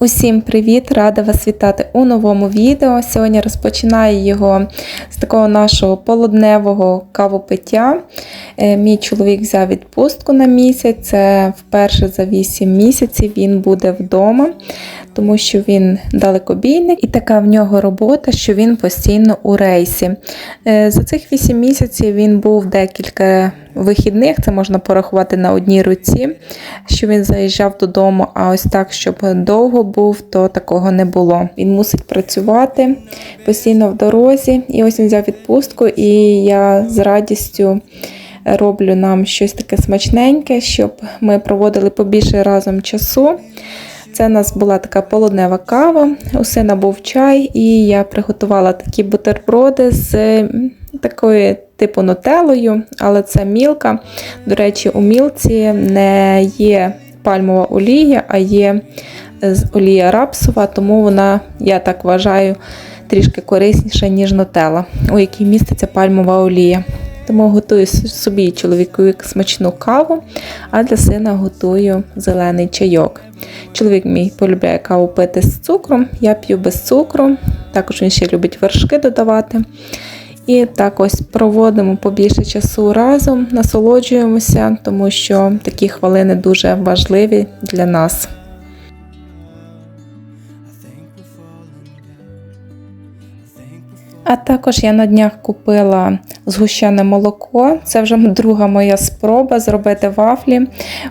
Усім привіт! Рада вас вітати у новому відео. Сьогодні розпочинаю його з такого нашого полудневого кавопиття. Е, Мій чоловік взяв відпустку на місяць. Це вперше за 8 місяців він буде вдома, тому що він далекобійник і така в нього робота, що він постійно у рейсі. Е, За цих 8 місяців він був декілька вихідних, це можна порахувати на одній руці, що він заїжджав додому, а ось так, щоб довго був, то такого не було. Він мусить працювати постійно в дорозі. І ось він взяв відпустку, і я з радістю роблю нам щось таке смачненьке, щоб ми проводили побільше разом часу. Це у нас була така полуднева кава, у сина був чай, і я приготувала такі бутерброди з такою типу нутелою, але це мілка. До речі, у мілці не є пальмова олія, а є е, олія рапсова, тому вона, я так вважаю, трішки корисніша, ніж нутела, у якій міститься пальмова олія. Тому готую собі і чоловікові смачну каву, а для сина готую зелений чайок. Чоловік мій полюбляє каву пити з цукром, я п'ю без цукру. Також він ще любить вершки додавати. І так ось проводимо побільше часу разом, насолоджуємося, тому що такі хвилини дуже важливі для нас. А також я на днях купила згущене молоко. Це вже друга моя спроба зробити вафлі.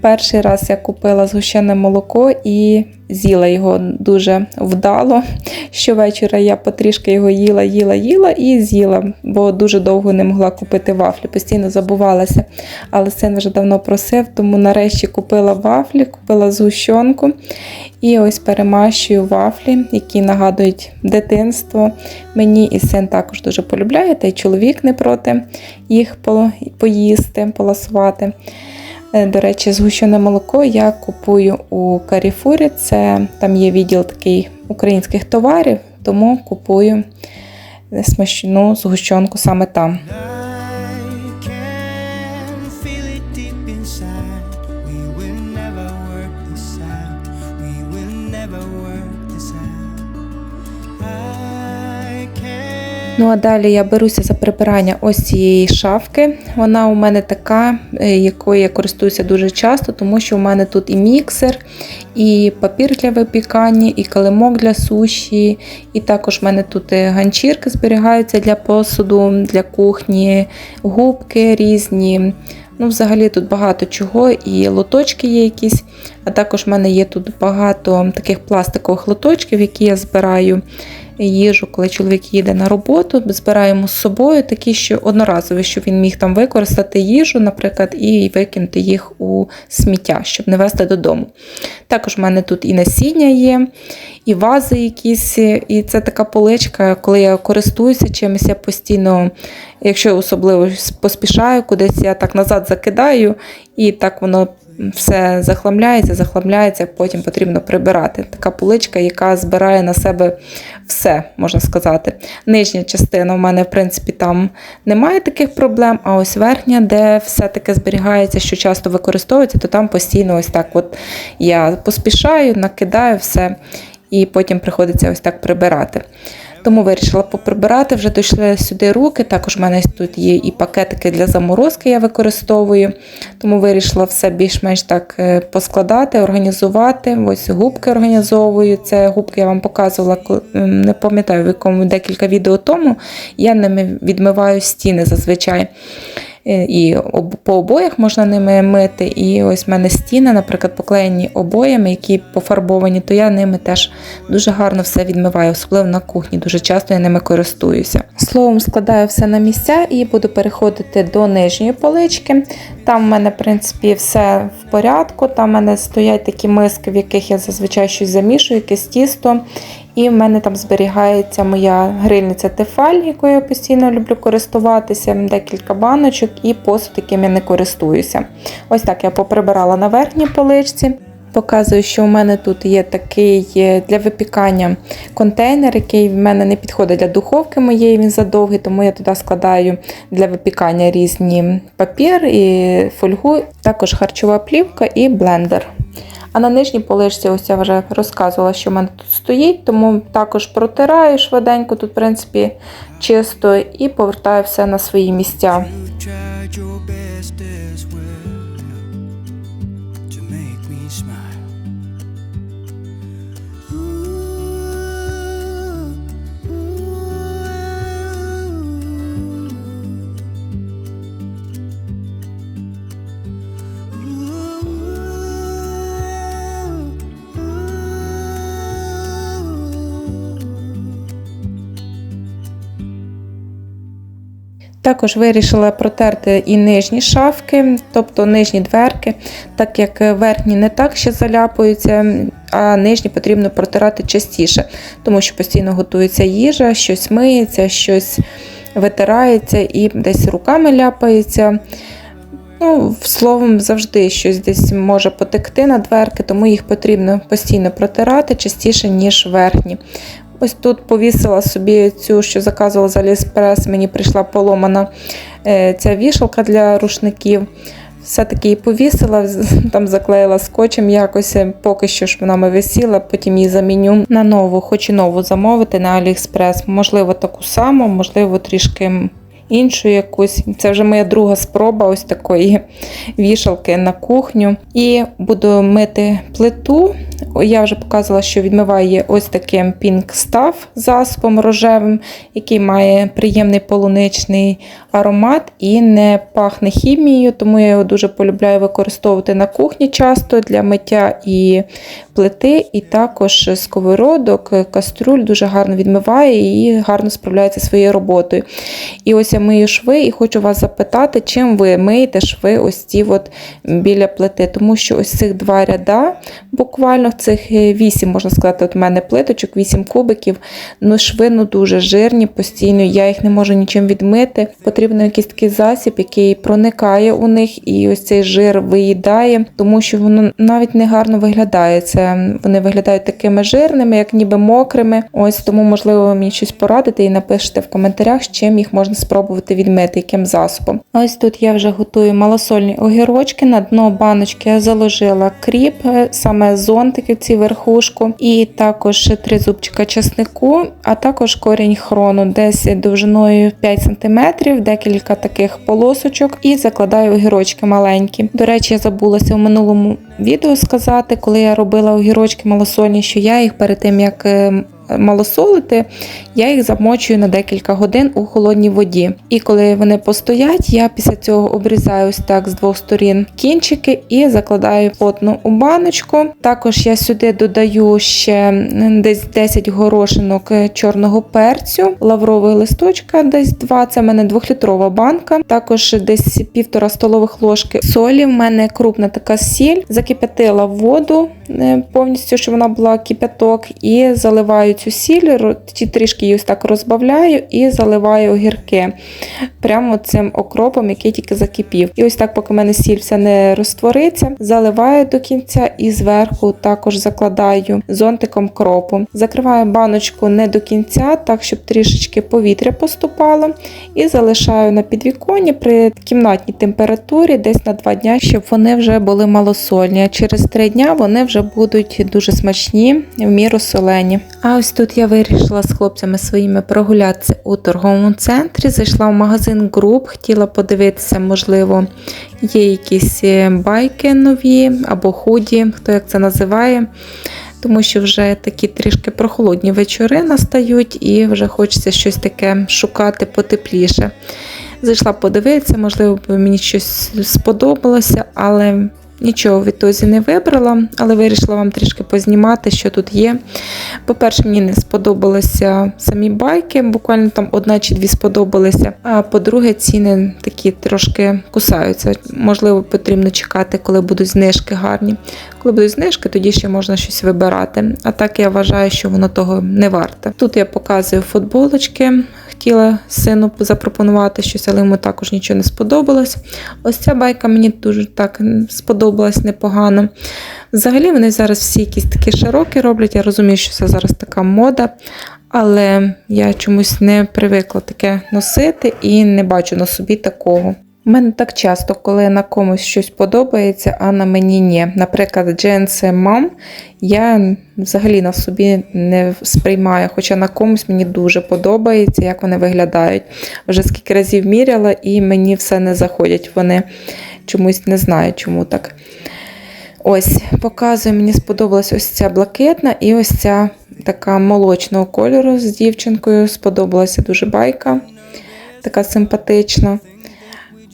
Перший раз я купила згущене молоко і з'їла його дуже вдало. Щовечора я потрішки його їла, їла, їла і з'їла, бо дуже довго не могла купити вафлі, постійно забувалася. Але син вже давно просив, тому нарешті купила вафлі, купила згущенку. І ось перемащую вафлі, які нагадують дитинство. Мені і син також дуже полюбляє, та й чоловік не проти їх поїсти, поласувати. Е, До речі, згущене молоко я купую у Каріфурі. Це там є відділ такий українських товарів, тому купую смачну згущенку саме там. Ну а далі я беруся за прибирання ось цієї шафки. Вона у мене така, е, якою я користуюся дуже часто, тому що у мене тут і міксер, і папір для випікання, і килимок для суші, і також в мене тут е, ганчірки зберігаються для посуду, для кухні, губки різні. Ну, взагалі тут багато чого, і лоточки є якісь, а також в мене є тут багато таких пластикових лоточків, які я збираю їжу, коли чоловік їде на роботу, збираємо з собою такі, що одноразові, щоб він міг там використати їжу, наприклад, і викинути їх у сміття, щоб не вести додому. Також в мене тут і насіння є, і вази якісь, і це така поличка, коли я користуюся чимось, я постійно, якщо особливо поспішаю кудись, я так назад закидаю, і так воно все захламляється, захламляється, потім потрібно прибирати. Така поличка, яка збирає на себе все, можна сказати. Нижня частина у мене, в принципі, там немає таких проблем, а ось верхня, де все таке зберігається, що часто використовується, то там постійно ось так от я поспішаю, накидаю все, і потім приходиться ось так прибирати. Тому вирішила поприбирати, вже дійшли сюди руки. Також в мене тут є і пакетики для заморозки, я використовую. Тому вирішила все більш-менш так е, поскладати, організувати. Ось губки організовую. Це губки я вам показувала, не пам'ятаю, в якому декілька відео тому. Я ними відмиваю стіни зазвичай. Е, І по обоях можна ними мити. І ось в мене стіни, наприклад, поклеєні обоями, які пофарбовані, то я ними теж дуже гарно все відмиваю, особливо на кухні. Дуже часто я ними користуюся. Словом, складаю все на місця і буду переходити до нижньої полички. Там в мене, в принципі, все в порядку. Там в мене стоять такі миски, в яких я зазвичай щось замішую, якесь тісто. І в мене там зберігається моя грильниця Тефаль, якою я постійно люблю користуватися, декілька баночок і посуд, яким я не користуюся. Ось так я поприбирала на верхній поличці. Показую, що у мене тут є такий е, для випікання контейнер, який в мене не підходить для духовки моєї, він задовгий, тому я туди складаю для випікання різні папір і фольгу, також харчова плівка і блендер. А на нижній полишці, ось я вже розказувала, що в мене тут стоїть, тому також протираю швиденько, тут, в принципі, чисто, і повертаю все на свої місця. Також вирішила протерти і нижні шафки, тобто нижні дверки, так як верхні не так ще заляпуються, а нижні потрібно протирати частіше, тому що постійно готується їжа, щось миється, щось витирається і десь руками ляпається. Ну, словом, завжди щось десь може потекти на дверки, тому їх потрібно постійно протирати частіше, ніж верхні. Ось тут повісила собі цю, що заказувала з Аліспрес, мені прийшла поломана е, ця вішалка для рушників. Все-таки її повісила, там заклеїла скотчем якось, е, поки що ж вона ми висіла, потім її заміню на нову, хочу нову замовити на Аліекспрес. Можливо, таку саму, можливо, трішки іншу якусь. Це вже моя друга спроба ось такої вішалки на кухню. І буду мити плиту. Я вже показувала, що відмиває ось таким Pink Stuff засобом рожевим, який має приємний полуничний аромат і не пахне хімією, тому я його дуже полюбляю використовувати на кухні часто для миття і плити, і також сковородок, каструль дуже гарно відмиває і гарно справляється своєю роботою. І ось я мию шви і хочу вас запитати, чим ви миєте шви ось ці от біля плити, тому що ось цих два ряда, буквально цих е, вісім, можна сказати, от у мене плиточок, вісім кубиків, ну шви ну дуже жирні постійно, я їх не можу нічим відмити. Потрібен якийсь засіб, який проникає у них, і ось цей жир виїдає, тому що воно навіть не гарно виглядає. Це вони виглядають такими жирними, як ніби мокрими. Ось тому, можливо, ви мені щось порадите і напишете в коментарях, з чим їх можна спробувати відмити, яким засобом. Ось тут я вже готую малосольні огірочки. На дно баночки я заложила кріп, е, саме зонтики ці верхушку, і також три зубчика часнику, а також корінь хрону, десь довжиною 5 см, декілька таких полосочок, і закладаю огірочки маленькі. До речі, я забулася у минулому відео сказати, коли я робила огірочки малосольні, що я їх перед тим як. Малосолити, я їх замочую на декілька годин у холодній воді. І коли вони постоять, я після цього обрізаю так з двох сторін кінчики і закладаю плотно у баночку. Також я сюди додаю ще десь 10 горошинок чорного перцю, лаврової листочка, десь 2, це в мене 2-літрова банка. Також десь півтора столових ложки солі. В мене крупна така сіль. Закип'ятила воду е, повністю, щоб вона була кип'яток, і заливаю цю сіль, ті трішки її так розбавляю і заливаю огірки прямо цим окропом, який тільки закипів. І ось так, поки в мене сіль вся не розтвориться, заливаю до кінця і зверху також закладаю зонтиком кропу. Закриваю баночку не до кінця, так щоб трішечки повітря поступало, і залишаю на підвіконні при кімнатній температурі десь на 2 дня, щоб вони вже були малосольні. Через 3 дня вони вже будуть дуже смачні, в міру солені. А ось тут я вирішила з хлопцями своїми прогулятися у торговому центрі. Зайшла в магазин груп, хотіла подивитися, можливо, є якісь е, байки нові або худі, хто як це називає. Тому що вже такі трішки прохолодні вечори настають, і вже хочеться щось таке шукати потепліше. Зайшла подивитися, можливо, мені щось сподобалося, але нічого відтоді не вибрала, але вирішила вам трішки познімати, що тут є. По-перше, мені не сподобалися самі байки, буквально там одна чи дві сподобалися. А по-друге, ціни такі трошки кусаються. Можливо, потрібно чекати, коли будуть знижки гарні. Коли будуть знижки, тоді ще можна щось вибирати. А так я вважаю, що воно того не варте. Тут я показую футболочки. Хотіла сину запропонувати щось, але йому також нічого не сподобалось. Ось ця байка мені дуже так сподобалась непогано. Взагалі вони зараз всі якісь такі широкі роблять. Я розумію, що це зараз така мода, але я чомусь не привикла таке носити і не бачу на собі такого. У мене так часто, коли на комусь щось подобається, а на мені ні. Наприклад, джинси мам я взагалі на собі не сприймаю, хоча на комусь мені дуже подобається, як вони виглядають. Вже скільки разів міряла, і мені все не заходять. Вони чомусь не знаю, чому так. Ось, показую, мені сподобалась ось ця блакитна і ось ця така молочного кольору з дівчинкою. Сподобалася дуже байка, така симпатична.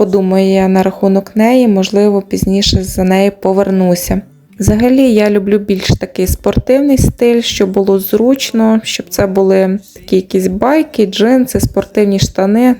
Подумаю я на рахунок неї, можливо, пізніше за нею повернуся. Взагалі, я люблю більш такий спортивний стиль, щоб було зручно, щоб це були такі якісь байки, джинси, спортивні штани,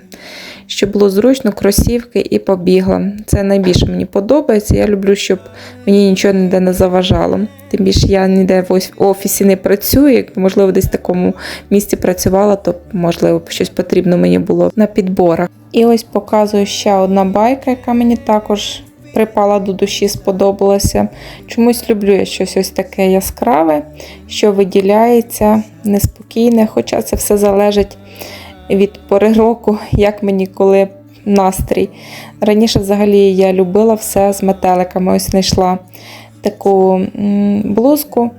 щоб було зручно, кросівки і побігла. Це найбільше мені подобається. Я люблю, щоб мені нічого ніде не заважало. Тим більше я ніде в офісі не працюю. Якби, можливо, десь в такому місці працювала, то можливо щось потрібно мені було на підборах. І ось показую ще одна байка, яка мені також припала до душі, сподобалася. Чомусь люблю я щось ось таке яскраве, що виділяється, неспокійне, хоча це все залежить від пори року, як мені коли настрій. Раніше взагалі я любила все з метеликами. Ось знайшла таку блузку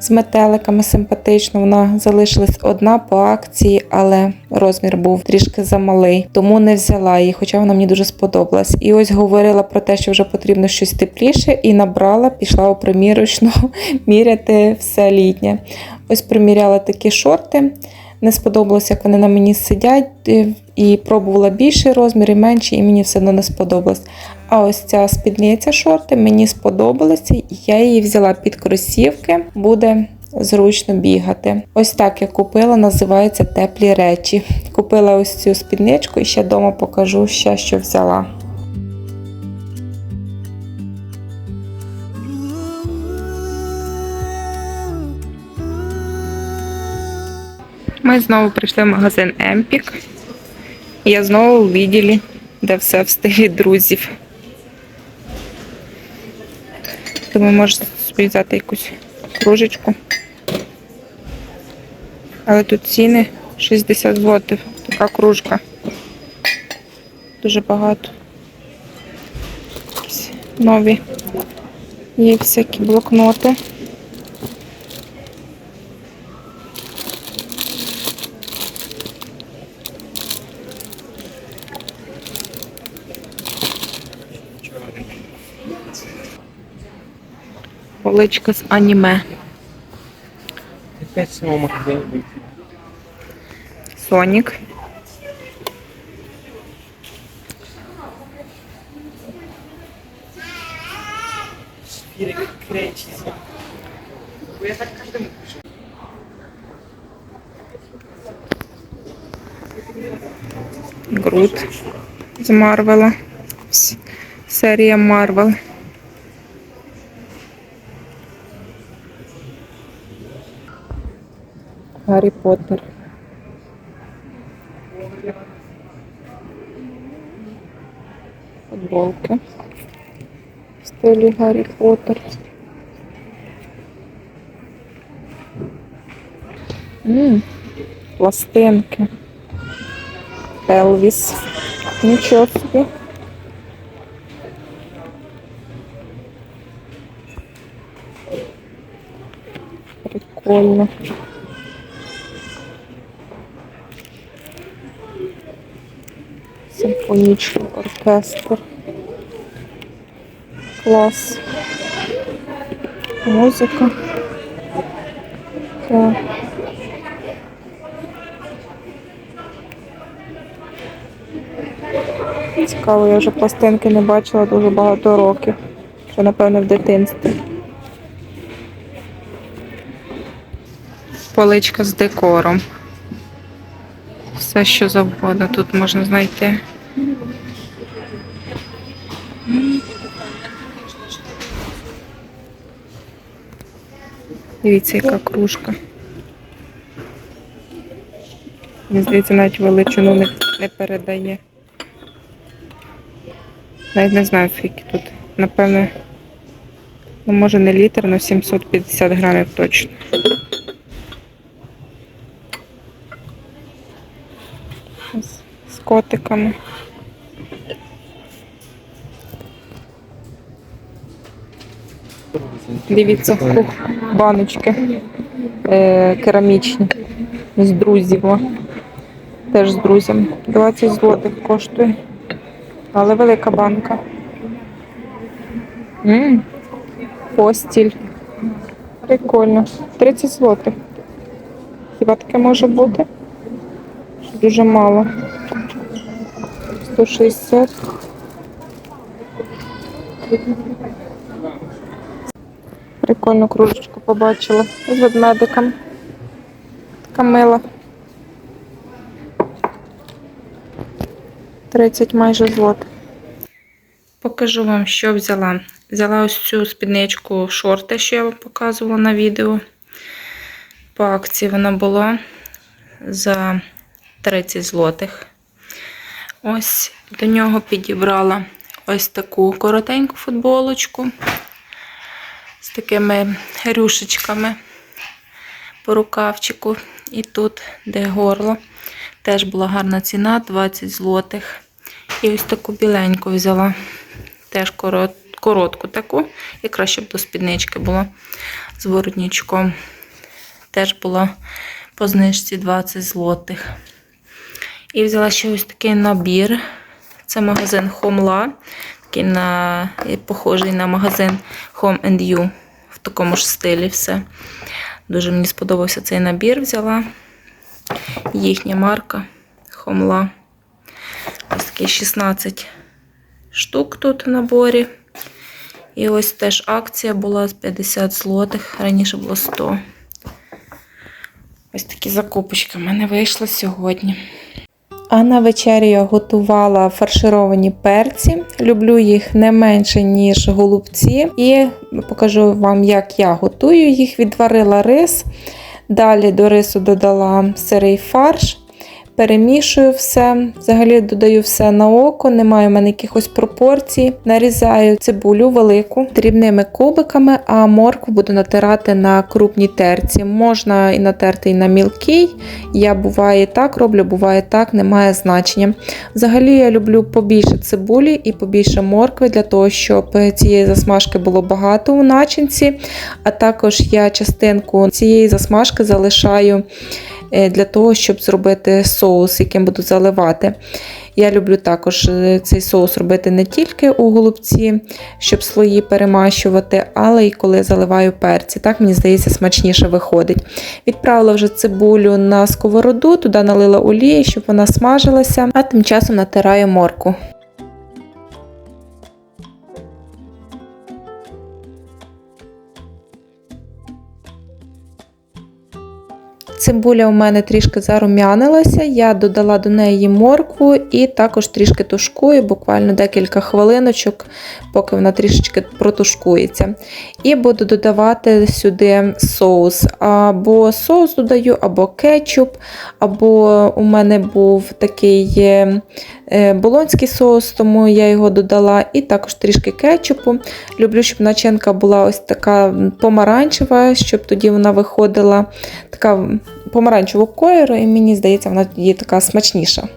з метеликами симпатичну. Вона залишилась одна по акції, але розмір був трішки замалий, тому не взяла її, хоча вона мені дуже сподобалась. І ось говорила про те, що вже потрібно щось тепліше, і набрала, пішла у примірочну міряти все літнє. Ось приміряла такі шорти. Не сподобалось, як вони на мені сидять, е, і пробувала більший розмір і менший, і мені все одно не сподобалось. А ось ця спідниця шорти мені сподобалася, і я її взяла під кросівки, буде зручно бігати. Ось так я купила, називається теплі речі. Купила ось цю спідничку і ще вдома покажу ще, що взяла. Ми знову прийшли в магазин Емпік. Я знову в відділі, де все в стилі друзів. Думаю, можете собі взяти якусь кружечку. Але тут ціни 60 злотих. Така кружка. Дуже багато. Нові. Є всякі блокноти. Поличка з аніме. Сонік. Я так каждому пишу. Грут з Марвела. Серія Марвел. Гаррі Поттер. Футболки. В стилі Гаррі Поттер. М, Пластинки. Елвіс. Нічого собі. Прикольно. Симфонічний оркестр. Клас. Музика. Так. Цікаво, я вже пластинки не бачила дуже багато років. Ще, напевно, в дитинстві. Поличка з декором. Все, що завгодно тут можна знайти. Дивіться, яка кружка. Мені здається, навіть величину не, не передає. Навіть не знаю, скільки тут. Напевне, ну може не літр, але 750 грамів точно. З, з котиками. Дивіться, баночки е, керамічні з друзів. Теж з друзями. 20 злотих коштує. Але велика банка. М, Постіль. Прикольно. 30 злотих. Хіба таке може бути? Дуже мало. 160. Прикольну кружечку побачила. З ведмедиком. Така мила. 30 майже злотих. Покажу вам, що взяла. Взяла ось цю спідничку шорти, що я вам показувала на відео. По акції вона була за 30 злотих. Ось до нього підібрала ось таку коротеньку футболочку з такими рюшечками по рукавчику. І тут, де горло, теж була гарна ціна 20 злотих. І ось таку біленьку взяла. Теж корот, коротку таку, і краще б до спіднички була з воротничком. Теж була по знижці 20 злотих. І взяла ще ось такий набір. Це магазин Хомла, такий на, похожий на магазин Home and You. В такому ж стилі все. Дуже мені сподобався цей набір. Взяла їхня марка Хомла. Ось такий 16 штук тут в наборі. І ось теж акція була з 50 злотих, раніше було 100. Ось такі закупочки в мене вийшли сьогодні. А на вечерю я готувала фаршировані перці. Люблю їх не менше, ніж голубці. І покажу вам, як я готую їх. Відварила рис. Далі до рису додала сирий фарш. Перемішую все, взагалі додаю все на око, немає в мене якихось пропорцій. Нарізаю цибулю велику дрібними кубиками, а моркву буду натирати на крупній терці. Можна і натерти і на мілкій. Я буває так роблю, буває так, немає значення. Взагалі я люблю побільше цибулі і побільше моркви для того, щоб цієї засмажки було багато у начинці. А також я частинку цієї засмажки залишаю для того, щоб зробити соус, яким буду заливати. Я люблю також е, цей соус робити не тільки у голубці, щоб слої перемащувати, але й коли заливаю перці. Так, мені здається, смачніше виходить. Відправила вже цибулю на сковороду, туди налила олії, щоб вона смажилася, а тим часом натираю морку. Цибуля у мене трішки зарум'янилася, я додала до неї моркву і також трішки тушкую, буквально декілька хвилиночок, поки вона трішечки протушкується. І буду додавати сюди соус. Або соус додаю, або кетчуп, або у мене був такий е, е, болонський соус, тому я його додала, і також трішки кетчупу. Люблю, щоб начинка була ось така помаранчева, щоб тоді вона виходила така помаранчевого кольору, і мені здається, вона тоді така смачніша.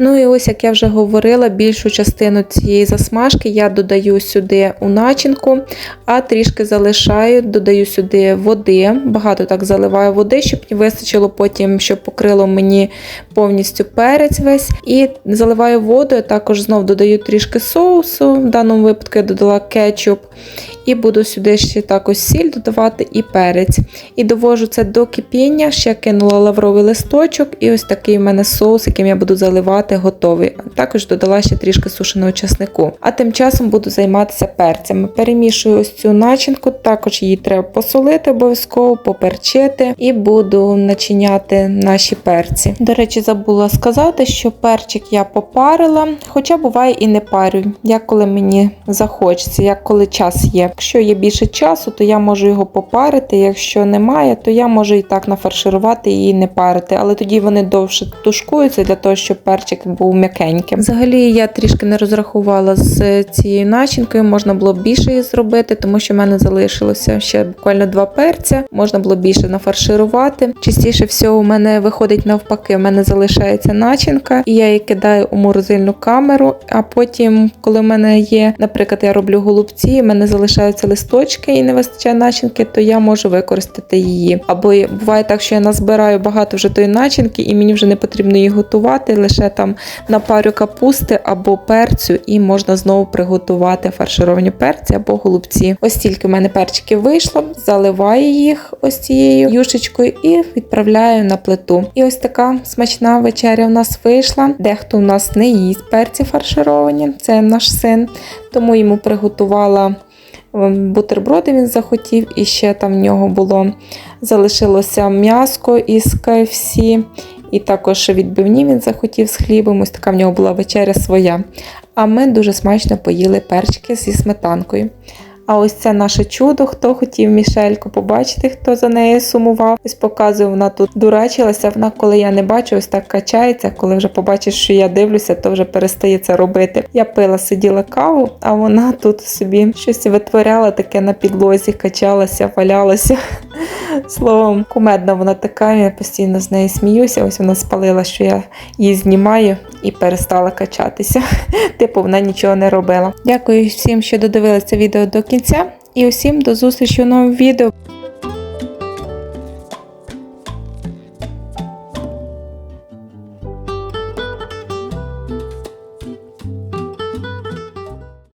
Ну і ось, як я вже говорила, більшу частину цієї засмажки я додаю сюди у начинку, а трішки залишаю, додаю сюди води. Багато так заливаю води, щоб вистачило потім, щоб покрило мені повністю перець весь. І заливаю воду, я також знов додаю трішки соусу. В даному випадку я додала кетчуп. І буду сюди ще також сіль додавати і перець. І довожу це до кипіння, ще кинула лавровий листочок, і ось такий в мене соус, яким я буду заливати, готовий. Також додала ще трішки сушеного часнику. А тим часом буду займатися перцями. Перемішую ось цю начинку, також її треба посолити обов'язково, поперчити і буду начиняти наші перці. До речі, забула сказати, що перчик я попарила, хоча буває і не парю, як коли мені захочеться, як коли час є. Якщо є більше часу, то я можу його попарити. Якщо немає, то я можу і так нафарширувати і не парити. Але тоді вони довше тушкуються для того, щоб перчик був м'якеньким. Взагалі я трішки не розрахувала з цією начинкою. Можна було більше її зробити, тому що в мене залишилося ще буквально два перця. Можна було більше нафарширувати. Частіше всього у мене виходить навпаки. У мене залишається начинка, і я її кидаю у морозильну камеру. А потім, коли в мене є, наприклад, я роблю голубці, в мене залишаються листочки і не вистачає начинки, то я можу використати її. Або буває так, що я назбираю багато вже тої начинки, і мені вже не потрібно її готувати, лише там напарю капусти або перцю, і можна знову приготувати фаршировані перці або голубці. Ось тільки в мене перчиків вийшло, заливаю їх ось цією юшечкою і відправляю на плиту. І ось така смачна вечеря в нас вийшла. Дехто у нас не їсть перці фаршировані, це наш син, тому йому приготувала. Бутерброди він захотів, і ще там в нього було залишилося м'яско із KFC, і також відбивні він захотів з хлібом. Ось така в нього була вечеря своя. А ми дуже смачно поїли перчики зі сметанкою. А ось це наше чудо, хто хотів Мішельку побачити, хто за нею сумував. Ось показую, вона тут дурачилася. Вона, коли я не бачу, ось так качається. Коли вже побачиш, що я дивлюся, то вже перестає це робити. Я пила, сиділа каву, а вона тут собі щось витворяла, таке на підлозі, качалася, валялася. Словом, кумедна вона така, я постійно з нею сміюся. Ось вона спалила, що я її знімаю і перестала качатися. Типу, вона нічого не робила. Дякую всім, що додивилися відео до кінця, і усім до зустрічі у новому відео.